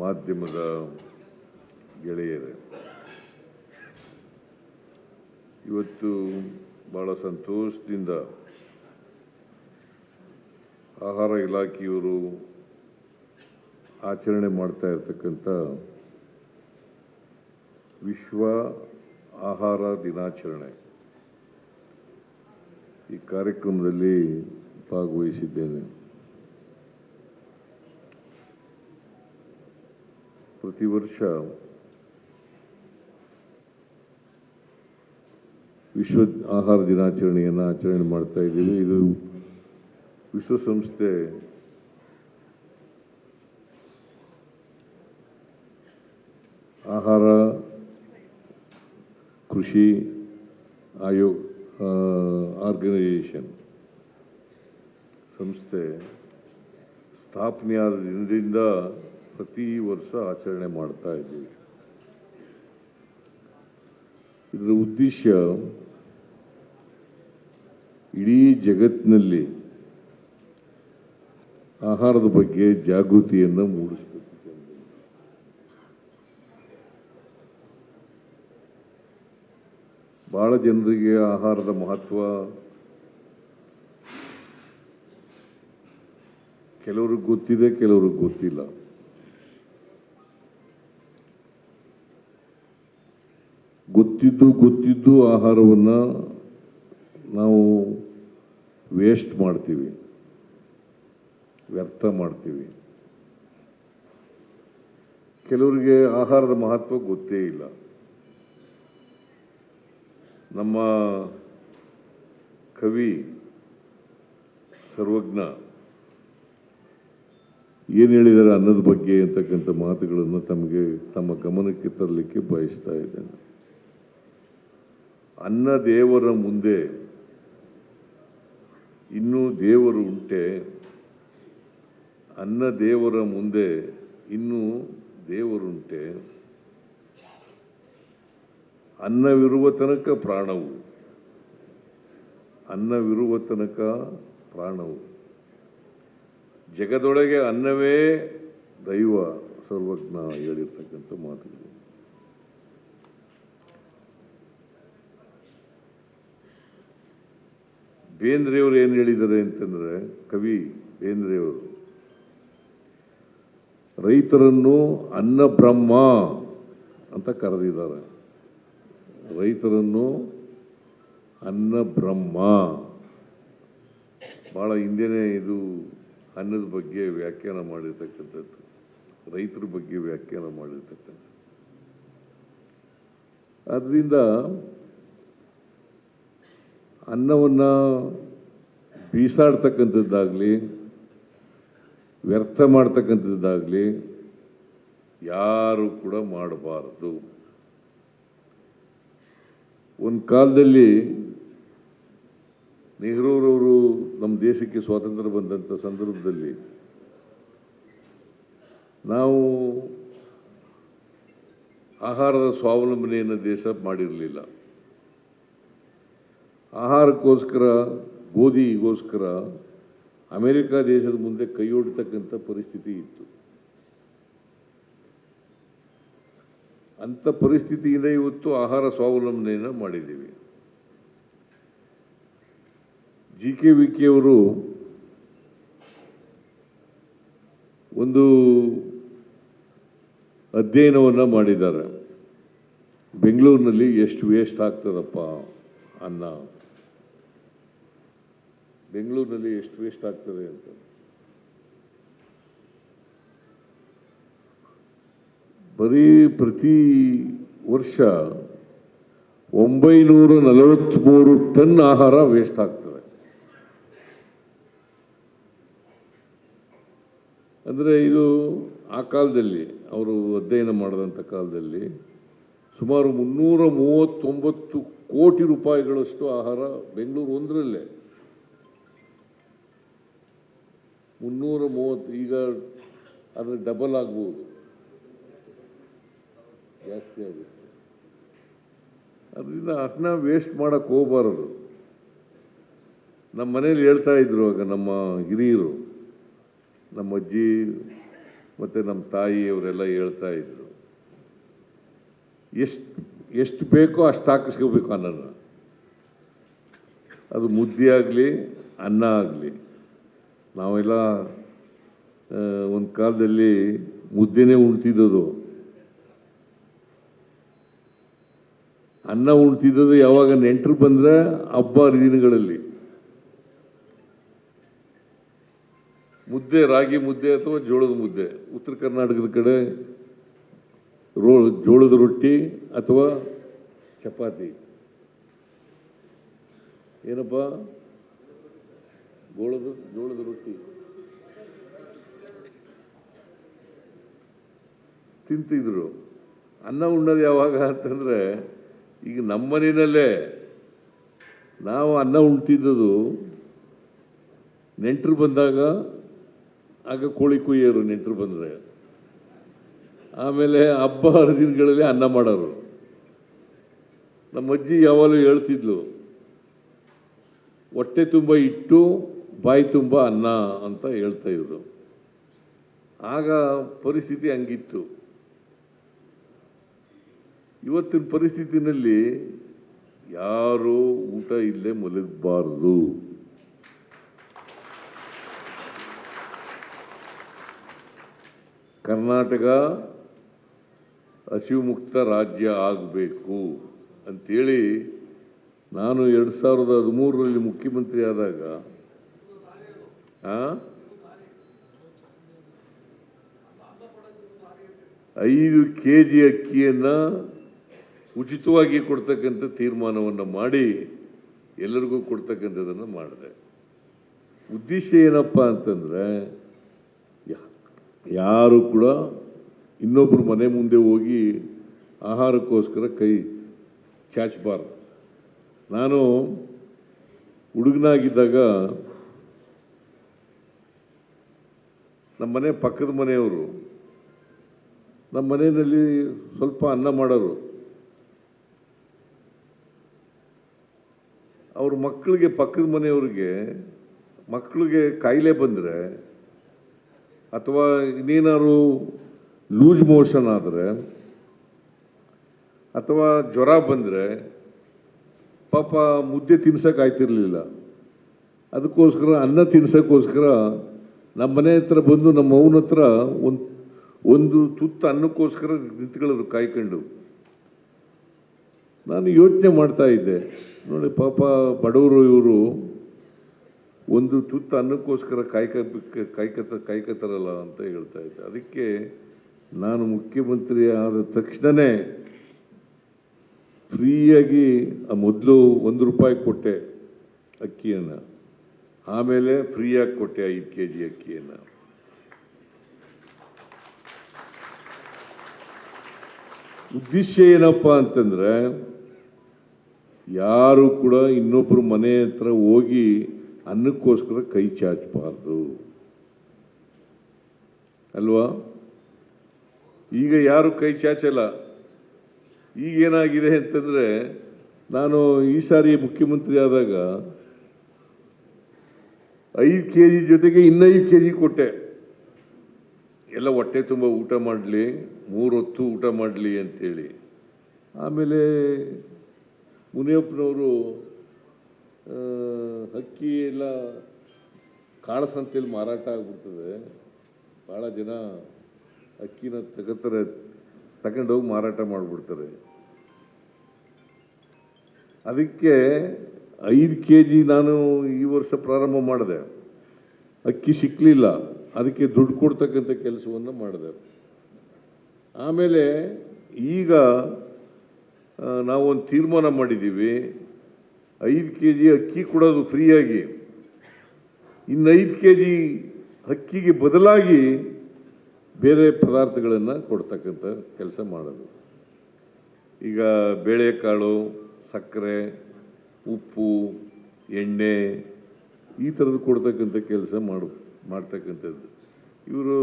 ಮಾಧ್ಯಮದ ಗೆಳೆಯರೇ, ಇವತ್ತು ಭಾಳ ಸಂತೋಷದಿಂದ ಆಹಾರ ಇಲಾಖೆಯವರು ಆಚರಣೆ ಮಾಡ್ತಾ ಇರತಕ್ಕಂಥ ವಿಶ್ವ ಆಹಾರ ದಿನಾಚರಣೆ ಈ ಕಾರ್ಯಕ್ರಮದಲ್ಲಿ ಭಾಗವಹಿಸಿದ್ದೇನೆ. ಪ್ರತಿ ವರ್ಷ ವಿಶ್ವ ಆಹಾರ ದಿನಾಚರಣೆಯನ್ನು ಆಚರಣೆ ಮಾಡ್ತಾ ಇದ್ದೀವಿ. ಇದು ವಿಶ್ವಸಂಸ್ಥೆ ಆಹಾರ, ಕೃಷಿ ಆಯೋಗ ಆರ್ಗನೈಸೇಷನ್ ಸಂಸ್ಥೆ ಸ್ಥಾಪನೆಯಾದ ದಿನದಿಂದ ಪ್ರತಿ ವರ್ಷ ಆಚರಣೆ ಮಾಡ್ತಾ ಇದ್ದೀವಿ. ಇದರ ಉದ್ದೇಶ ಇಡೀ ಜಗತ್ತಿನಲ್ಲಿ ಆಹಾರದ ಬಗ್ಗೆ ಜಾಗೃತಿಯನ್ನು ಮೂಡಿಸಬೇಕು ಬಹಳ ಜನರಿಗೆ ಆಹಾರದ ಮಹತ್ವ ಕೆಲವ್ರಿಗೆ ಗೊತ್ತಿದೆ, ಕೆಲವ್ರಿಗೆ ಗೊತ್ತಿಲ್ಲ. ಗೊತ್ತಿದ್ದು ಗೊತ್ತಿದ್ದು ಆಹಾರವನ್ನು ನಾವು ವೇಸ್ಟ್ ಮಾಡ್ತೀವಿ. ವ್ಯರ್ಥ ಮಾಡ್ತೀವಿ. ಕೆಲವರಿಗೆ ಆಹಾರದ ಮಹತ್ವ ಗೊತ್ತೇ ಇಲ್ಲ. ನಮ್ಮ ಕವಿ, ಸರ್ವಜ್ಞ ಏನು ಹೇಳಿದ್ದಾರೆ ಅನ್ನದ ಬಗ್ಗೆ ಅಂತಕ್ಕಂಥ ಮಾತುಗಳನ್ನು ತಮಗೆ ತಮ್ಮ ಗಮನಕ್ಕೆ ತರಲಿಕ್ಕೆ ಬಯಸ್ತಾ ಇದ್ದೇನೆ. ಅನ್ನ ದೇವರ ಮುಂದೆ ಇನ್ನೂ ದೇವರು ಉಂಟೆ. ಅನ್ನ ದೇವರ ಮುಂದೆ ಇನ್ನೂ ದೇವರುಂಟೆ ಅನ್ನವಿರುವ ತನಕ ಪ್ರಾಣವು. ಅನ್ನವಿರುವ ತನಕ ಪ್ರಾಣವು. ಜಗದೊಳಗೆ ಅನ್ನವೇ ದೈವ ಸರ್ವಜ್ಞ ಹೇಳಿರ್ತಕ್ಕಂಥ ಮಾತುಗಳು. ಬೇಂದ್ರೆಯವರು ಏನು ಹೇಳಿದ್ದಾರೆ ಅಂತಂದರೆ, ಕವಿ ಬೇಂದ್ರೆಯವರು, ರೈತರನ್ನು ಅನ್ನ ಬ್ರಹ್ಮ ಅಂತ ಕರೆದಿದ್ದಾರೆ. ರೈತರನ್ನು ಅನ್ನ ಬ್ರಹ್ಮ ಭಾಳ ಹಿಂದೆನೇ ಇದು ಅನ್ನದ ಬಗ್ಗೆ ವ್ಯಾಖ್ಯಾನ ಮಾಡಿರ್ತಕ್ಕಂಥದ್ದು, ರೈತರ ಬಗ್ಗೆ ವ್ಯಾಖ್ಯಾನ ಮಾಡಿರ್ತಕ್ಕಂಥದ್ದು. ಆದ್ದರಿಂದ ಅನ್ನವನ್ನು ಬೀಸಾಡ್ತಕ್ಕಂಥದ್ದಾಗಲಿ, ವ್ಯರ್ಥ ಮಾಡ್ತಕ್ಕಂಥದ್ದಾಗಲಿ ಯಾರು ಕೂಡ ಮಾಡಬಾರದು. ಒಂದು ಕಾಲದಲ್ಲಿ ನೆಹರೂರವರು ನಮ್ಮ ದೇಶಕ್ಕೆ ಸ್ವಾತಂತ್ರ್ಯ ಬಂದಂಥ ಸಂದರ್ಭದಲ್ಲಿ ನಾವು ಆಹಾರದ ಸ್ವಾವಲಂಬನೆಯನ್ನು ದೇಶ ಮಾಡಿರಲಿಲ್ಲ. ಆಹಾರಕ್ಕೋಸ್ಕರ, ಗೋಧಿಗೋಸ್ಕರ ಅಮೆರಿಕ ದೇಶದ ಮುಂದೆ ಕೈಯೊಡ್ತಕ್ಕಂಥ ಪರಿಸ್ಥಿತಿ ಇತ್ತು. ಅಂಥ ಪರಿಸ್ಥಿತಿಯಿಂದ ಇವತ್ತು ಆಹಾರ ಸ್ವಾವಲಂಬನೆಯನ್ನು ಮಾಡಿದ್ದೀವಿ. ಜಿ ಕೆ ವಿ ಕೆ ಅವರು ಒಂದು ಅಧ್ಯಯನವನ್ನು ಮಾಡಿದ್ದಾರೆ. ಬೆಂಗಳೂರಿನಲ್ಲಿ ಎಷ್ಟು ವೇಸ್ಟ್ ಆಗ್ತದಪ್ಪ ಅನ್ನ. ಬೆಂಗಳೂರಿನಲ್ಲಿ ಎಷ್ಟು ವೇಸ್ಟ್ ಆಗ್ತದೆ ಅಂತ. ಬರೀ ಪ್ರತಿ ವರ್ಷ ಒಂಬೈನೂರ ನಲವತ್ತ್ಮೂರು ಟನ್ ಆಹಾರ ವೇಸ್ಟ್ ಆಗ್ತದೆ. ಅಂದರೆ ಇದು ಆ ಕಾಲದಲ್ಲಿ, ಅವರು ಅಧ್ಯಯನ ಮಾಡಿದಂಥ ಕಾಲದಲ್ಲಿ ಸುಮಾರು ಮುನ್ನೂರ ಮೂವತ್ತೊಂಬತ್ತು ಕೋಟಿ ರೂಪಾಯಿಗಳಷ್ಟು ಆಹಾರ ಬೆಂಗಳೂರು ಒಂದರಲ್ಲೇ. ಮುನ್ನೂರ ಮೂವತ್ತು, ಈಗ ಅದರ ಡಬಲ್ ಆಗ್ಬೋದು. ಜಾಸ್ತಿ ಆಗುತ್ತೆ. ಅದರಿಂದ ಅನ್ನ ವೇಸ್ಟ್ ಮಾಡೋಕ್ಕೆ ಹೋಗಬಾರದು. ನಮ್ಮ ಮನೇಲಿ ಹೇಳ್ತಾ ಇದ್ರು ಆಗ ನಮ್ಮ ಹಿರಿಯರು, ನಮ್ಮ ಅಜ್ಜಿ ಮತ್ತು ನಮ್ಮ ತಾಯಿ ಅವರೆಲ್ಲ ಹೇಳ್ತಾ ಇದ್ರು. ಎಷ್ಟು ಎಷ್ಟು ಬೇಕೋ ಅಷ್ಟು ಹಾಕಿಸ್ಕೋಬೇಕು ಅನ್ನನ. ಅದು ಮುದ್ದೆ ಆಗಲಿ, ಅನ್ನ ಆಗಲಿ. ನಾವೆಲ್ಲ ಒಂದು ಕಾಲದಲ್ಲಿ ಮುದ್ದೆನೇ ಉಣ್ತಿದ್ದದು ಅನ್ನ ಉಣ್ತಿದ್ದದು ಯಾವಾಗ ನೆಂಟರು ಬಂದರೆ ಹಬ್ಬ ಹರಿದಿನಗಳಲ್ಲಿ ಮುದ್ದೆ, ರಾಗಿ ಮುದ್ದೆ ಅಥವಾ ಜೋಳದ ಮುದ್ದೆ. ಉತ್ತರ ಕರ್ನಾಟಕದ ಕಡೆ ರೋ, ಜೋಳದ ರೊಟ್ಟಿ ಅಥವಾ ಚಪಾತಿ. ಏನಪ್ಪ? ಗೋಳದ ಜೋಳದ ರೊಟ್ಟಿ. ತಿಂತಿದ್ರು. ಅನ್ನ ಉಣ್ಣೋದು ಯಾವಾಗ ಅಂತಂದರೆ, ಈಗ ನಮ್ಮ ಮನೆಯಲ್ಲೇ ನಾವು ಅನ್ನ ಉಣ್ತಿದ್ದದು ನೆಂಟರು ಬಂದಾಗ, ಆಗ ಕೋಳಿ ಕುಯ್ಯೋರು ನೆಂಟರು ಬಂದರೆ. ಆಮೇಲೆ ಹಬ್ಬ ಹರಿದಿನಗಳಲ್ಲಿ ಅನ್ನ ಮಾಡೋರು. ನಮ್ಮ ಅಜ್ಜಿ ಯಾವಾಗಲೂ ಹೇಳ್ತಿದ್ಲು, ಹೊಟ್ಟೆ ತುಂಬ ಇಟ್ಟು ಬಾಯಿ ತುಂಬ ಅನ್ನ ಅಂತ ಹೇಳ್ತಾ ಇದ್ರು ಆಗ ಪರಿಸ್ಥಿತಿ ಹಂಗಿತ್ತು ಇವತ್ತಿನ ಪರಿಸ್ಥಿತಿನಲ್ಲಿ ಯಾರು ಊಟ ಇಲ್ಲೇ ಮಲಗಬಾರ್ದು ಕರ್ನಾಟಕ ಹಸಿವು ಮುಕ್ತ ರಾಜ್ಯ ಆಗಬೇಕು ಅಂಥೇಳಿ ನಾನು ಎರಡು ಸಾವಿರದ ಹದಿಮೂರರಲ್ಲಿ ಮುಖ್ಯಮಂತ್ರಿ ಆದಾಗ? ಐದು ಕೆ ಜಿ ಅಕ್ಕಿಯನ್ನು ಉಚಿತವಾಗಿ ಕೊಡ್ತಕ್ಕಂಥ ತೀರ್ಮಾನವನ್ನು ಮಾಡಿ ಎಲ್ಲರಿಗೂ ಕೊಡ್ತಕ್ಕಂಥದ್ದನ್ನು ಮಾಡಿದೆ. ಉದ್ದೇಶ ಏನಪ್ಪ ಅಂತಂದರೆ ಯಾರು ಕೂಡ ಇನ್ನೊಬ್ಬರು ಮನೆ ಮುಂದೆ ಹೋಗಿ ಆಹಾರಕ್ಕೋಸ್ಕರ ಕೈ ಚಾಚಬಾರ್ದು. ನಾನು ಹುಡುಗನಾಗಿದ್ದಾಗ ನಮ್ಮ ಮನೆ ಪಕ್ಕದ ಮನೆಯವರು, ನಮ್ಮ ಮನೆಯಲ್ಲಿ ಸ್ವಲ್ಪ ಅನ್ನ ಮಾಡೋರು. ಅವ್ರ ಮಕ್ಕಳಿಗೆ ಪಕ್ಕದ ಮನೆಯವ್ರಿಗೆ ಮಕ್ಕಳಿಗೆ ಕಾಯಿಲೆ ಬಂದರೆ ಅಥವಾ ಇನ್ನೇನಾದ್ರು ಲೂಸ್ ಮೋಷನ್ ಆದರೆ ಅಥವಾ ಜ್ವರ ಬಂದರೆ ಪಾಪ ಮುದ್ದೆ ತಿನ್ಸೋಕ್ಕಾಯ್ತಿರ್ಲಿಲ್ಲ ಅದಕ್ಕೋಸ್ಕರ ಅನ್ನ ತಿನ್ಸೋಕ್ಕೋಸ್ಕರ ನಮ್ಮ ಮನೆ ಹತ್ರ ಬಂದು ನಮ್ಮ ಅವನ ಹತ್ರ ಒಂದು ಒಂದು ತುತ್ತ ಅನ್ನಕ್ಕೋಸ್ಕರ ನಿಂತ್ಕೊಳ್ಳೋದು ಕಾಯ್ಕೊಂಡು. ನಾನು ಯೋಚನೆ ಮಾಡ್ತಾ ಇದ್ದೆ. ನೋಡಿ, ಪಾಪ ಬಡವರು ಇವರು ಒಂದು ತುತ್ತ ಅನ್ನಕ್ಕೋಸ್ಕರ ಕಾಯ್ಕ ಕಾಯ್ಕತ ಕಾಯ್ಕತ್ತಾರಲ್ಲ ಅಂತ ಹೇಳ್ತಾ ಇದ್ದೆ. ಅದಕ್ಕೆ ನಾನು ಮುಖ್ಯಮಂತ್ರಿ ಆದ ತಕ್ಷಣವೇ ಫ್ರೀಯಾಗಿ ಆ ಮೊದಲು ಒಂದು ರೂಪಾಯಿ ಕೊಟ್ಟೆ ಅಕ್ಕಿಯನ್ನು. ಆಮೇಲೆ ಫ್ರೀಯಾಗಿ ಕೊಟ್ಟೆ ಐದು ಕೆ ಜಿ ಅಕ್ಕಿಯನ್ನು. ಉದ್ದೇಶ ಏನಪ್ಪ ಅಂತಂದರೆ, ಯಾರು ಕೂಡ ಇನ್ನೊಬ್ಬರು ಮನೆ ಹತ್ರ ಹೋಗಿ ಅನ್ನಕ್ಕೋಸ್ಕರ ಕೈ ಚಾಚಬಾರ್ದು. ಅಲ್ವಾ? ಈಗ ಯಾರು ಕೈ ಚಾಚಲ್ಲ? ಈಗ ಏನಾಗಿದೆ ಅಂತಂದರೆ, ನಾನು ಈ ಸಾರಿ ಮುಖ್ಯಮಂತ್ರಿ ಆದಾಗ ಐದು ಕೆ ಜಿ ಜೊತೆಗೆ ಇನ್ನೈದು ಕೆ ಜಿ ಕೊಟ್ಟೆ. ಎಲ್ಲ ಹೊಟ್ಟೆ ತುಂಬ ಊಟ ಮಾಡಲಿ, ಮೂರು ಹೊತ್ತು ಊಟ ಮಾಡಲಿ ಅಂತೇಳಿ. ಆಮೇಲೆ ಮುನಿಯಪ್ಪನವರು ಅಕ್ಕಿ ಎಲ್ಲ ಕಾಳಸಂತೆಯಲ್ಲಿ ಮಾರಾಟ ಆಗ್ಬಿಡ್ತದೆ. ಭಾಳ ಜನ ಅಕ್ಕಿನ ತಗೋತಾರೆ, ತಗೊಂಡೋಗಿ ಮಾರಾಟ ಮಾಡಿಬಿಡ್ತಾರೆ. ಅದಕ್ಕೆ ಐದು ಕೆ ಜಿ ನಾನು ಈ ವರ್ಷ ಪ್ರಾರಂಭ ಮಾಡಿದೆ. ಅಕ್ಕಿ ಸಿಕ್ಕಲಿಲ್ಲ ಅದಕ್ಕೆ ದುಡ್ಡು ಕೊಡ್ತಕ್ಕಂಥ ಕೆಲಸವನ್ನು ಮಾಡಿದೆ. ಆಮೇಲೆ ಈಗ ನಾವೊಂದು ತೀರ್ಮಾನ ಮಾಡಿದ್ದೀವಿ. ಐದು ಕೆ ಜಿ ಅಕ್ಕಿ ಕೊಡೋದು ಫ್ರೀಯಾಗಿ. ಇನ್ನು ಐದು ಕೆ ಜಿ ಅಕ್ಕಿಗೆ ಬದಲಾಗಿ ಬೇರೆ ಪದಾರ್ಥಗಳನ್ನು ಕೊಡ್ತಕ್ಕಂಥ ಕೆಲಸ ಮಾಡೋದು. ಈಗ ಬೇಳೆಕಾಳು, ಸಕ್ಕರೆ ಉಪ್ಪು ಎಣ್ಣೆ ಈ ಥರದ್ದು ಕೊಡ್ತಕ್ಕಂಥ ಕೆಲಸ ಮಾಡು ಮಾಡ್ತಕ್ಕಂಥದ್ದು. ಇವರು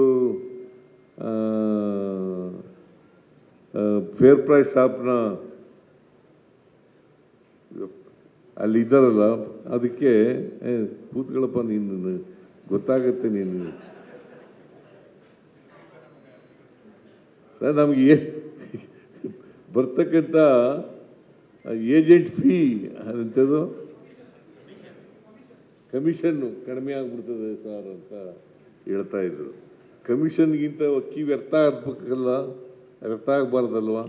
ಫೇರ್ ಪ್ರೈಸ್ ಶಾಪ್ನ ಅಲ್ಲಿ ಇದ್ದಾರಲ್ಲ ಅದಕ್ಕೆ ಏ, ಕೂತ್ಕೊಳ್ಳಪ್ಪ ನೀನು ಗೊತ್ತಾಗತ್ತೆ ನೀನು. ಸರ್ ನಮಗೆ ಬರ್ತಕ್ಕಂಥ ಏಜೆಂಟ್ ಫೀ ಅಂಥದ್ದು? ಕಮಿಷನ್ನು ಕಡಿಮೆ ಆಗ್ಬಿಡ್ತದೆ ಸರ್ ಅಂತ ಹೇಳ್ತಾ ಇದ್ರು. ಕಮಿಷನ್ಗಿಂತ ಅಕ್ಕಿ ವ್ಯರ್ಥ ಆಗ್ಬೇಕಲ್ಲ, ವ್ಯರ್ಥ ಆಗಬಾರ್ದಲ್ವಾ?